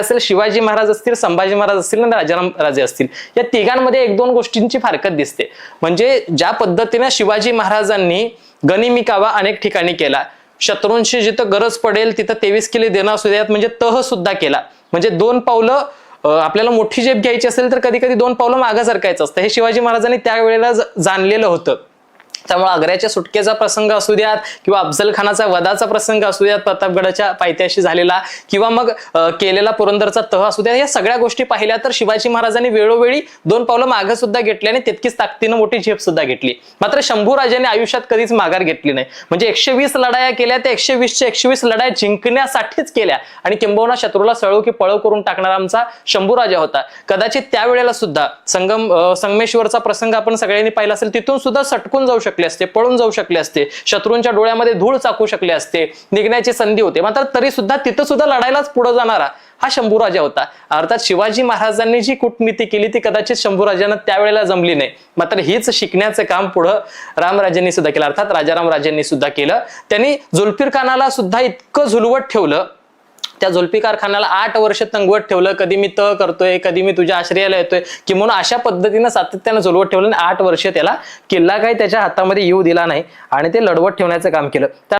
असेल शिवाजी महाराज असतील संभाजी महाराज असतील आणि राजाराम राजे असतील या तिघांमध्ये एक दोन गोष्टींची फारकत दिसते. म्हणजे ज्या पद्धतीने शिवाजी महाराजांनी गनिमिकावा अनेक ठिकाणी केला. शत्रूंशी जिथं गरज पडेल तिथं तेवीस किले देणं असू द्यात म्हणजे तह सुद्धा केला. म्हणजे दोन पावलं आपल्याला मोठी झेप घ्यायची असेल तर कधी कधी दोन पावलं मागं सरकायचं असतं. हे शिवाजी महाराजांनी त्यावेळेला जाणलेलं होतं. त्यामुळे आग्र्याच्या सुटकेचा प्रसंग असू द्यात किंवा अफजल खानाचा वधाचा प्रसंग असू द्यात प्रतापगडाच्या पायथ्याशी झालेला किंवा मग केलेला पुरंदरचा तह असू द्या या सगळ्या गोष्टी पाहिल्या तर शिवाजी महाराजांनी वेळोवेळी दोन पावलं मागं सुद्धा घेतली आणि तितकीच ताकदीनं मोठी झेप सुद्धा घेतली. मात्र शंभू राजाने आयुष्यात कधीच माघार घेतली नाही. म्हणजे एकशे वीस लढाया केल्या त्या एकशे वीसच्या एकशे वीस लढाया जिंकण्यासाठीच केल्या आणि किंबहुना शत्रूला सळो की पळव करून टाकणारा आमचा शंभू राजा होता. कदाचित त्यावेळेला सुद्धा संगम संगमेश्वरचा प्रसंग आपण सगळ्यांनी पाहिला असेल तिथून सुद्धा सटकून जाऊ शकले असते पळून जाऊ शकले असते शत्रूंच्या डोळ्यामध्ये धूळ चाकू शकले असते निघण्याची संधी होते. मात्र तरी सुद्धा तिथं सुद्धा लढायलाच पुढे जाणारा हा शंभूराजा होता. अर्थात शिवाजी महाराजांनी जी कूटनीती केली ती कदाचित शंभूराजांना त्यावेळेला जमली नाही. मात्र हीच शिकण्याचं काम पुढं रामराजांनी सुद्धा केलं. अर्थात राजाराम राजांनी सुद्धा केलं. त्यांनी जुल्फिर खानाला सुद्धा इतकं झुलवत ठेवलं त्या जुल्फिकार खानाला आठ वर्ष तंगवत ठेवलं. कधी मी तह करतोय कधी मी तुझ्या आश्रयाला येतोय. की म्हणून अशा पद्धतीनं सातत्यानं झुलवत ठेवलं आणि आठ वर्ष त्याला किल्ला काही त्याच्या हातामध्ये येऊ दिला नाही आणि ते लढवत ठेवण्याचं काम केलं.